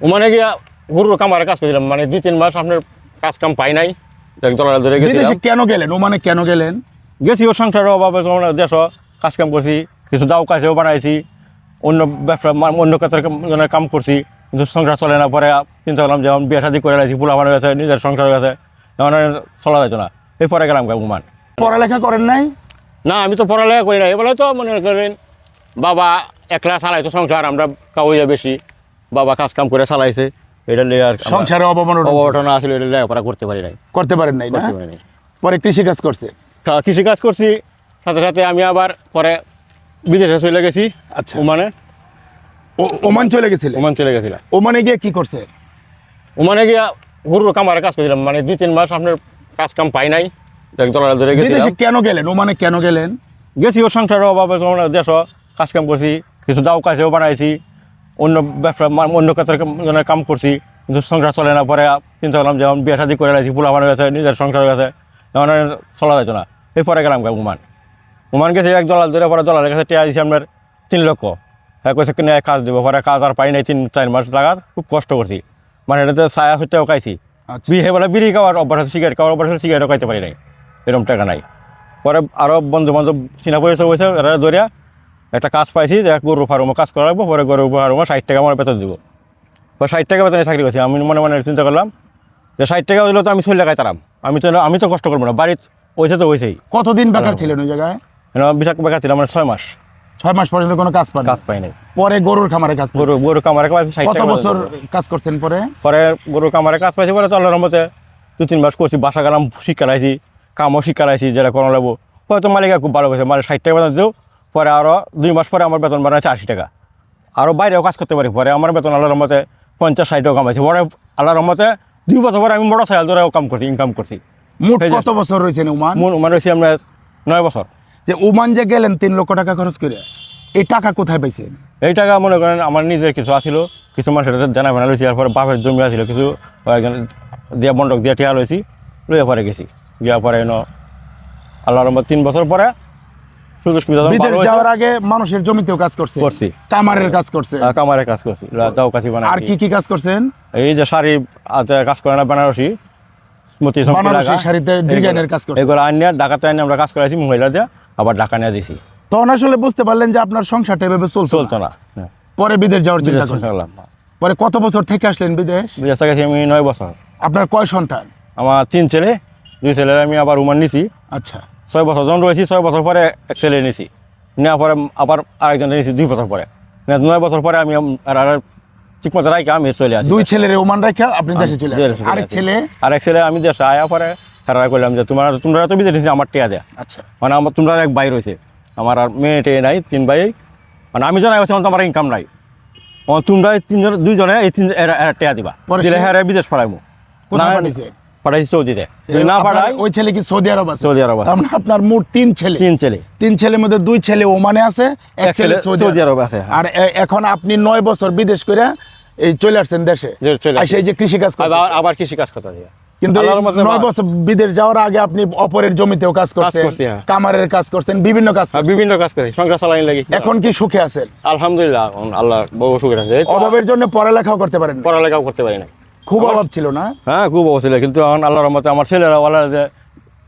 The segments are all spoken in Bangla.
ওমানে গিয়া গরুর কামারে কাজ করেছিলাম মানে দুই তিন মাস আপনার কাজ কাম পাই নাই এক ধরে বিদেশে কেন গেলেন? ও মানে কেন গেলেন? গেছি ও সংসারের অভাবে তোমার দেশ কাজ কাম করছি কিছু দাও কাছেও বানাইছি অন্য ব্যবসা অন্য ক্ষেত্রে কাম করছি কিন্তু সংসার চলে না পরে চিন্তা করলাম যেমন বিয়ে শাদি করে লাইছি পোলা বানা গেছে নিজের সংসার হয়ে গেছে আর চলা যেত না। এই পরে গেলাম ওমান। পড়ালেখা করেন নাই? না আমি তো পড়ালেখা করি না এবারে তো মনে করেন বাবা একলা চালাইতো সংসার আমরা কাউয়া বেশি। বাবা কাজ কাম করে চালাইছে। এটা নিয়ে আর সংসারে অবমাননা অঘটনা আসলে এটা লেখাপড়া করতে পারি নাই। করতে পারেন নাই না? পরে কৃষি কাজ করছে? কৃষি কাজ করছি। সাথে সাথে আমি আবার পরে বিদেশে চলে গেছি। আচ্ছা। ওমানে। ও- ওমান চলে গেছিলেন ওমান চলে গেছিলাম ওমানে গিয়ে কি করছে? ওমানে গিয়া গরুর কামারে কাজ করেছিলাম। মানে দুই তিন মাস আপনার কাজ কাম পাই নাই। ডলার ধরে গেছিলাম। কেন গেলেন? ওমানে কেন গেলেন? গেছি ও সংসারের অভাবে দেশ কাজ কাম করছি। কিছু দাও কাছেও বানাইছি। অন্য ব্যবসা অন্য ক্ষেত্রে জনের কাম করছি কিন্তু সংসার চলে না পরে চিন্তা করলাম যেমন বিয়ে শাদি করে লাইছি পোলা বানা গেছে নিজের সংসার গেছে আর চলা যাইতো না। এই পরে গেলাম গা উমান। ওমান গেছে এক দলাল ধরে পরে ডলারের কাছে টিয়া দিয়েছি আপনার তিন লক্ষ। হ্যাঁ কইছে কিনে কাজ দেবো পরে কাজ আর পাই নাই তিন চার মাস লাগার খুব কষ্ট করছি। মানে এটাতে ছায়া হইতেও খাইছি। আচ্ছা। বিয়ে বেলা বিড়ি খাওয়ার অভ্যাস সিগারেট খাওয়ার অভ্যাস সিগারেটও খাইতে পারি নাই। এরকম টাকা নাই। পরে আরও বন্ধু বান্ধব চিনা পরিচয় হয়েছে এরা ধরিয়া একটা কাজ পাইছি যে গরু ফার্মে কাজ করা লাগবো পরে গরু ফার্মে ষাট টাকা আমার বেতন দিব। পরে ষাট টাকা বেতনে চাকরি করছি। আমি মনে মনে চিন্তা করলাম যে ষাট টাকা দিলে তো আমি চলে খাইতাম আমি তো আমি তো কষ্ট করব না। বাড়ির পয়সা তো হয়েছেই। কতদিন বেকার ছিলেন ওই জায়গায়? বিশাখ বেকার ছিলাম মানে ছয় মাস। ছয় মাস পর্যন্ত কোনো কাজ পান কাজ পাই নাই পরে গরুর খামারে কাজ গরু করছেন। গরু কামারে পাইছি ষাট কত বছর কাজ করছেন পরে? পরে গরু কামারে কাজ পাইছি পরে তো আল্লাহর রহমতে দু তিন মাস করছি বাসা গেলাম শিক্ষা লাইছি কামও শিক্ষা লাইছি যেটা কোনো লাগবো। পরে তো মালিকা খুব ভালো করেছে মানে ষাট টাকা বেতন দিও পরে আরও দুই মাস পরে আমার বেতন বানাইছে আশি টাকা। আরও বাইরেও কাজ করতে পারি পরে আমার বেতন আল্লাহর রহমতে পঞ্চাশ ষাট ষাটও কামাইছি। পরে আল্লাহর রহমতে দুই বছর পরে আমি মোটর সাইকেল ধরেও কাম করছি ইনকাম করছি। মোট কত বছর রয়েছেন ওমান মন মানে হচ্ছে আমরা নয় বছর। যে ওমান যে গেলেন তিন লক্ষ টাকা খরচ করে এই টাকা কোথায় পাইছেন? এই টাকা মনে করেন আমার নিজের কিছু আসিল কিছু মানুষের জানা বানা লইছি এরপরে বাপের জমি আসিল কিছু দিয়া বন্ধক দিয়া টিয়া লইছি লইয়া পরে গেছি। গিয়া পরে এনো আল্লাহর তিন বছর পরে সুযোগ সুবিধা বিদেশ যাওয়ার আগে মানুষের জমিতেও কাজ করছে করছি। কামারের কাজ করছে। আহ, কামারে কাজ করছি দাও কাছি বানাই আর কি কি কাজ করছেন? এই যে শাড়ি কাজ করে না বেনারসি শাড়িতে ডিজাইনের কাজ করছে। এগুলো আনিয়া ঢাকাতে আনি আমরা কাজ করাইছি মহিলা আবার ঢাকা নিয়ে দিছি। তখন আসলে বুঝতে পারলেন যে আপনার সংসারটা এভাবে চলতো চলতো না। হ্যাঁ, পরে বিদেশ যাওয়ার চিন্তা করলাম পরে কত বছর থেকে আসলেন বিদেশ? বিদেশ থেকে আমি নয় বছর। আপনার কয় সন্তান? আমার তিন ছেলে দুই ছেলে আমি আবার উমান নিছি। আচ্ছা। ছয় বছর যখন রয়েছি ছয় বছর পরে এক ছেলে নিছি নেওয়ার পরে আবার আরেকজন নিয়েছি দুই বছর পরে নয় বছর পরে আমি আম- আর আর ঠিক মতো রাইকে আমি চলে আসি দুই ছেলের ওমান রেখে আপনি দেশে চলে আসেন আরেক ছেলে? আর এক ছেলে আমি দেশে আয়া পরে হেরা করলাম যে তোমার তোমরা তো বিদেশ আমার টিয়া দেয়া। আচ্ছা। মানে আমার তোমরা এক ভাই রয়েছে আমার আর মেয়ে টেয়ে নাই তিন ভাই। মানে আমি জানাই বলছি আমার ইনকাম নাই। তোমরা তিনজন দুইজনে এই তিন টেয়া দিবা। দিলে হ্যাঁ বিদেশ কোথায় পাঠিয়েছে পাঠাইছি সৌদিতে। যদি না পাঠাই ওই ছেলে কি সৌদি আরব আছে? সৌদি আরব আছে। মানে আপনার মোট তিন ছেলে। তিন ছেলে। তিন ছেলের মধ্যে দুই ছেলে ওমানে আছে এক এক ছেলে ছেলে সৌদি সৌদি আরব। আরব আছে হ্যাঁ। আর এখন আপনি নয় বছর বিদেশ করে এই চলে আসছেন দেশে। যে চলে আর আসি। সেই যে কৃষি কাজ আবার আবার কৃষি কাজ করতে কিন্তু এই আল্লাহর মধ্যে নয় বছর বিদেশ যাওয়ার আগে আপনি অপরের জমিতেও কাজ করছেন হ্যাঁ। কামারের কাজ করছেন বিভিন্ন কাজ আর বিভিন্ন কাজ করি সংসার চালাই লাগি এখন কি সুখে আছেন? আলহামদুলিল্লাহ আল্লাহ বহু সুখে আছে। অভাবের জন্য পড়ালেখাও করতে পারেন। পড়ালেখাও করতে পারি না খুব অভাব ছিল না? হ্যাঁ খুব অভাব ছিল। কিন্তু এখন আল্লাহর রহমতে আমার ছেলেরা ওলা যে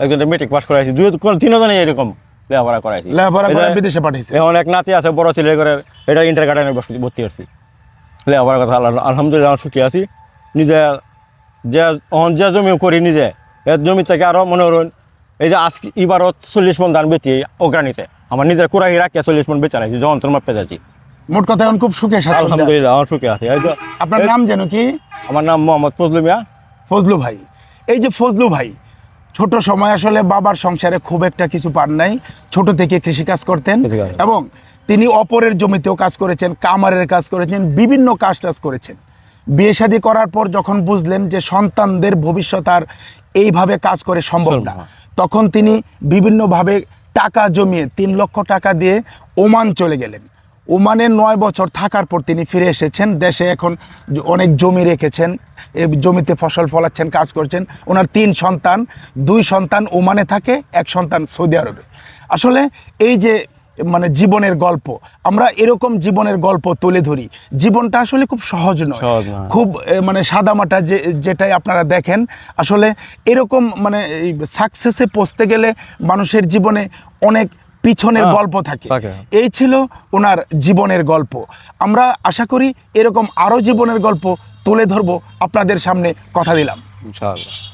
একজন মেট্রিক পাস করাইছি। দুই তিনজনই এরকম লেখাপড়া করাইছি। লেখাপড়া করে বিদেশে পাঠিয়েছে এখন এক নাতি আছে বড় ছেলে করে এটা ইন্টার গার্ডেনে ভর্তি করছি। লেখাপড়ার কথা আল্লাহ আলহামদুলিল্লাহ সুখী আছি। নিজে যে যে জমি করি নিজে এর জমি থেকে আরও মনে করুন এই যে আজকে এবারও চল্লিশ মন ধান বেচি অগ্রাণীতে। আমার নিজের কুড়াই রাখিয়া চল্লিশ মন বেচা রাখছি যখন তোমার পেয়েছি মোট কথা এখন খুব সুখে। আলহামদুলিল্লাহ আমার সুখী আছি। আপনার নাম যেন কি? আমার নাম মোহাম্মদ ফজলু মিয়া। ফজলু ভাই। এই যে ফজলু ভাই ছোট সময় আসলে বাবার সংসারে খুব একটা কিছু পান নাই। ছোট থেকে কৃষিকাজ করতেন এবং তিনি অপরের জমিতেও কাজ করেছেন কামারের কাজ করেছেন বিভিন্ন কাজ টাজ করেছেন। বিয়ে শাদী করার পর যখন বুঝলেন যে সন্তানদের ভবিষ্যৎ আর এইভাবে কাজ করে সম্ভব না। তখন তিনি বিভিন্নভাবে টাকা জমিয়ে তিন লক্ষ টাকা দিয়ে ওমান চলে গেলেন। ওমানে নয় বছর থাকার পর তিনি ফিরে এসেছেন। দেশে এখন অনেক জমি রেখেছেন এই জমিতে ফসল ফলাচ্ছেন কাজ করছেন। ওনার তিন সন্তান দুই সন্তান ওমানে থাকে এক সন্তান সৌদি আরবে। আসলে এই যে মানে জীবনের গল্প আমরা এরকম জীবনের গল্প তুলে ধরি। জীবনটা আসলে খুব সহজ নয়। খুব মানে সাদামাটা যে যেটাই আপনারা দেখেন আসলে এরকম মানে সাকসেসে পৌঁছতে গেলে মানুষের জীবনে অনেক পিছনের হ্যাঁ, গল্প থাকে। থাকে। এই ছিল ওনার জীবনের গল্প। আমরা আশা করি এরকম আরও জীবনের গল্প তুলে ধরবো। আপনাদের সামনে কথা দিলাম। ইনশাআল্লাহ।